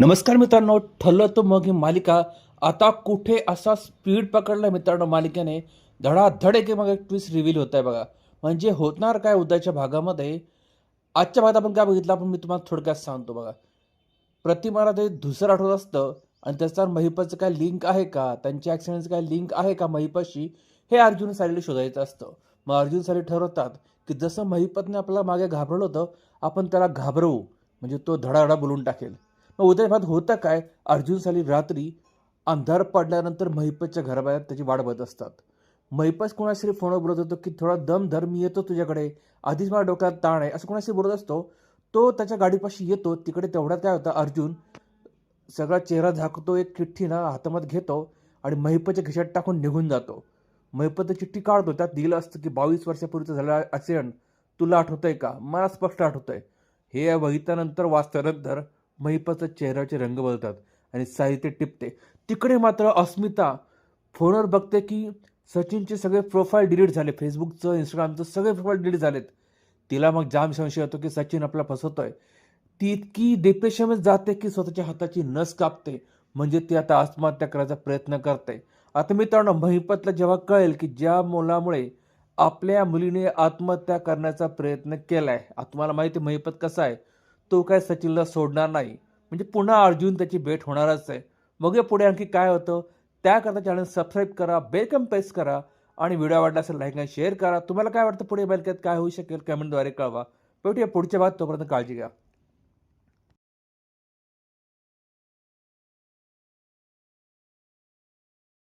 नमस्कार मित्रांनो ठरलं तर मग ही मालिका. आता कुठे असा स्पीड पकडला मित्रांनो मालिकेने? धडाधड एक मग एक ट्विस्ट रिव्हील होत आहे बघा. म्हणजे होणार काय उद्याच्या भागामध्ये? आजच्या भागात आपण काय बघितलं? आपण मी तुम्हाला थोडक्यात सांगतो बघा. प्रतिमाला ते धुसर आठवत असतं आणि त्याचा महिपाचं काय लिंक आहे का? त्यांच्या ॲक्सिडेंटचं काय लिंक आहे का महिपाशी? हे अर्जुन सालीला शोधायचं असतं. मग अर्जुन साली ठरवतात की जसं महिपतने आपल्याला मागे घाबरवलं होतं आपण त्याला घाबरवू. म्हणजे तो धडाधडा बोलून टाकेल. मग उदयभात होतं काय? अर्जुन साली रात्री अंधार पडल्यानंतर महिपतच्या घराबाहेर त्याची वाट बघत असतात. महिपत कोणाशी फोनवर बोलत होतो की थोडा दम धर मी येतो तुझ्याकडे. आधीच मला डोक्यात ताण आहे. असं कोणाशी बोलत असतो तो त्याच्या गाडीपाशी येतो. तिकडे तेवढ्यात काय होतं? अर्जुन सगळा चेहरा झाकतो एक चिठ्ठी ना हातामध्ये घेतो आणि महिपतच्या खिशात टाकून निघून जातो. महिपत चिठ्ठी काढतो. त्यात दिलं असतं की बावीस वर्षापूर्वीचं झालेला ॲक्सिडेंट तुला आठवतंय का? मला स्पष्ट आठवतंय. हे बघितल्यानंतर वाचल्यानंतर महिपतच्या चेहऱ्याचे रंग बदलतात आणि साहित्य टिपते. तिकडे मात्र अस्मिता फोनवर बघते की सचिनचे सगळे प्रोफाईल डिलीट झाले. फेसबुकचं इंस्टाग्रामचं सगळे प्रोफाईल डिलीट झालेत. तिला मग जाम संशय येतो की सचिन आपला फसवतोय. ती इतकी डिप्रेशनमध्ये जाते की स्वतःच्या हाताची नस कापते. म्हणजे ती आता आत्महत्या करायचा प्रयत्न करते. आता मित्रांनो महिपतला जेव्हा कळेल की ज्या मुलामुळे आपल्या मुलीने आत्महत्या करण्याचा प्रयत्न केलाय. आता तुम्हाला माहिती आहे महिपत कसा आहे? तो काय सचिनला सोडणार नाही. म्हणजे पुन्हा अर्जुन त्याची भेट होणारच आहे. बघूया पुढे आणखी काय होतं? त्याकरता चॅनल सबस्क्राईब करा बेलकम प्रेस करा आणि व्हिडिओ आवडला असेल लाईक आणि शेअर करा. तुम्हाला काय वाटतं पुढे बालक्यात काय होऊ शकेल? कमेंटद्वारे कळवा. भेटूया पुढच्या भागात. तोपर्यंत काळजी घ्या.